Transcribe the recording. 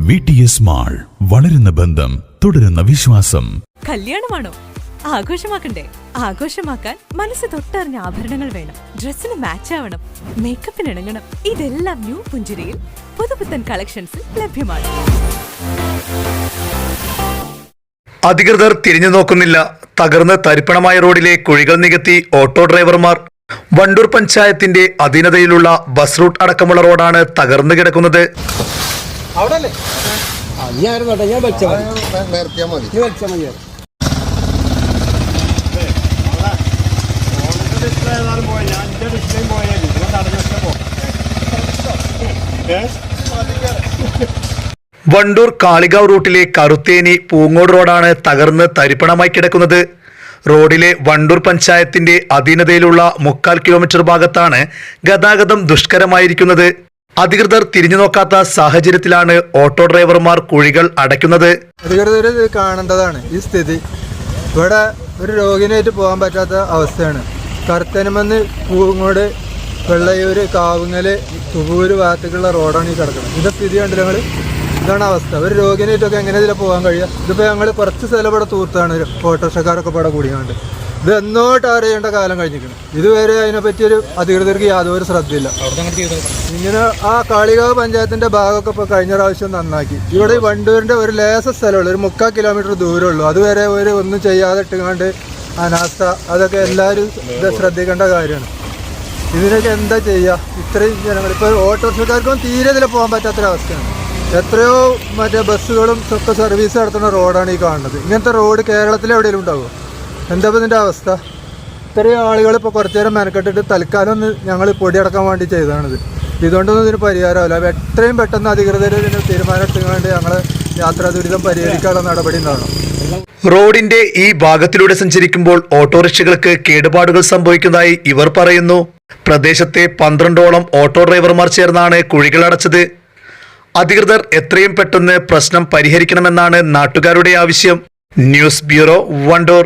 V T S mall വളരുന്ന ബന്ധം തുടരുന്ന വിശ്വാസം. കല്യാണമാണോ? ആഘോഷമാക്കണ്ടേ? ആഘോഷമാക്കാൻ മനസ്സ് തൊട്ടറിഞ്ഞ ആഭരണങ്ങൾ വേണം. ഡ്രസ്സിന് മാച്ച് ആവണം. മേക്കപ്പിന് ഇണങ്ങണം. ഇതെല്ലാം ന്യൂ പുഞ്ചിരിയിൽ പുതുപുത്തൻ കളക്ഷൻസിൽ ലഭ്യമാണ്. അധികൃതർ തിരിഞ്ഞു നോക്കുന്നില്ല തകർന്ന് തരിപ്പണമായ റോഡിലെ കുഴികൾ നികത്തി ഓട്ടോ ഡ്രൈവർമാർ വണ്ടൂർ പഞ്ചായത്തിന്റെ അധീനതയിലുള്ള ബസ് റൂട്ട് അടക്കമുള്ള റോഡാണ് തകർന്നു കിടക്കുന്നത്. വണ്ടൂർ കാളികാവ് റൂട്ടിലെ കറുത്തേനി പൂങ്ങോട് റോഡാണ് തകർന്ന് തരിപ്പണമായി കിടക്കുന്നത്. റോഡിലെ വണ്ടൂർ പഞ്ചായത്തിന്റെ അധീനതയിലുള്ള മുക്കാൽ കിലോമീറ്റർ ഭാഗത്താണ് ഗതാഗതം ദുഷ്കരമായിരിക്കുന്നത്. അധികൃതർ തിരിഞ്ഞു നോക്കാത്ത സാഹചര്യത്തിലാണ് ഓട്ടോ ഡ്രൈവർമാർ കുഴികൾ അടയ്ക്കുന്നത്. കാണേണ്ടതാണ്. ഈ സ്ഥിതി ഇവിടെ ഒരു രോഗിനായിട്ട് പോകാൻ പറ്റാത്ത അവസ്ഥയാണ്. കർത്തനമെന്ന് പൂങ്ങോട് വെള്ളയൂര് കാവുങ്ങൽ തുകൂര് ഭാഗത്തേക്കുള്ള റോഡാണ് ഈ കിടക്കുന്നത്. ഇതിന്റെ സ്ഥിതി കണ്ടില്ല ഞങ്ങൾ ഇതാണ് അവസ്ഥ. ഒരു രോഗിനായിട്ടൊക്കെ എങ്ങനെ ഇതിലെ പോകാൻ കഴിയുക ഇതിപ്പോൾ ഞങ്ങൾ കുറച്ച് സ്ഥലം ഇവിടെ തൂർത്താണ് ഓട്ടോറിക്ഷക്കാരൊക്കെ ഇവിടെ കൂടിയാണ്ട്. ഇത് എന്നോട്ട് അറിയേണ്ട കാലം കഴിഞ്ഞിരിക്കണം ഇതുവരെ അതിനെപ്പറ്റി ഒരു അധികൃതർക്ക് യാതൊരു ശ്രദ്ധയില്ല. ഇങ്ങനെ ആ കാളികാവ് പഞ്ചായത്തിന്റെ ഭാഗമൊക്കെ ഇപ്പോൾ കഴിഞ്ഞ പ്രാവശ്യം നന്നാക്കി. ഇവിടെ ഈ വണ്ടൂരിന്റെ ഒരു ലേസ സ്ഥലമുള്ളൂ. ഒരു മുക്കാൽ കിലോമീറ്റർ ദൂരമുള്ളൂ. അതുവരെ ഒരു ഒന്നും ചെയ്യാതെ ഇട്ടുകൊണ്ട് അനാസ്ഥ. അതൊക്കെ എല്ലാവരും ഇത് ശ്രദ്ധിക്കേണ്ട കാര്യമാണ്. ഇതിനൊക്കെ എന്താ ചെയ്യുക ഇത്രയും ജനങ്ങൾ. ഇപ്പോൾ ഓട്ടോറിക്ഷക്കാർക്കും തീരെ ഇതിൽ പോകാൻ പറ്റാത്തൊരവസ്ഥയാണ്. എത്രയോ മറ്റേ ബസ്സുകളും ഒക്കെ സർവീസ് നടത്തുന്ന റോഡാണ് ഈ കാണുന്നത്. ഇങ്ങനത്തെ റോഡ് കേരളത്തിൽ എവിടെയെങ്കിലും ഉണ്ടാവുമോ എന്താ ഇതിന്റെ അവസ്ഥ? ഇത്രയും ആളുകൾ ഇപ്പോൾ കുറച്ച് നേരം മെനക്കെട്ടിട്ട് തൽക്കാലം ഒന്ന് ഞങ്ങൾ പൊടിയടക്കാൻ വേണ്ടി ചെയ്തതാണിത്. ഇതുകൊണ്ടൊന്നും ഇതിന് പരിഹാരമല്ല. അപ്പോൾ എത്രയും പെട്ടെന്ന് അധികൃതർ ഇതിന് തീരുമാനം എടുത്തുകൊണ്ട് ഞങ്ങൾ യാത്രാ ദുരിതം പരിഹരിക്കാനുള്ള നടപടി ഉണ്ടാവണം. റോഡിന്റെ ഈ ഭാഗത്തിലൂടെ സഞ്ചരിക്കുമ്പോൾ ഓട്ടോറിക്ഷകൾക്ക് കേടുപാടുകൾ സംഭവിക്കുന്നതായി ഇവർ പറയുന്നു. പ്രദേശത്തെ പന്ത്രണ്ടോളം ഓട്ടോ ഡ്രൈവർമാർ ചേർന്നാണ് കുഴികൾ അടച്ചത്. അധികൃതർ എത്രയും പെട്ടെന്ന് പ്രശ്നം പരിഹരിക്കണമെന്നാണ് നാട്ടുകാരുടെ ആവശ്യം. News bureau Wandoor.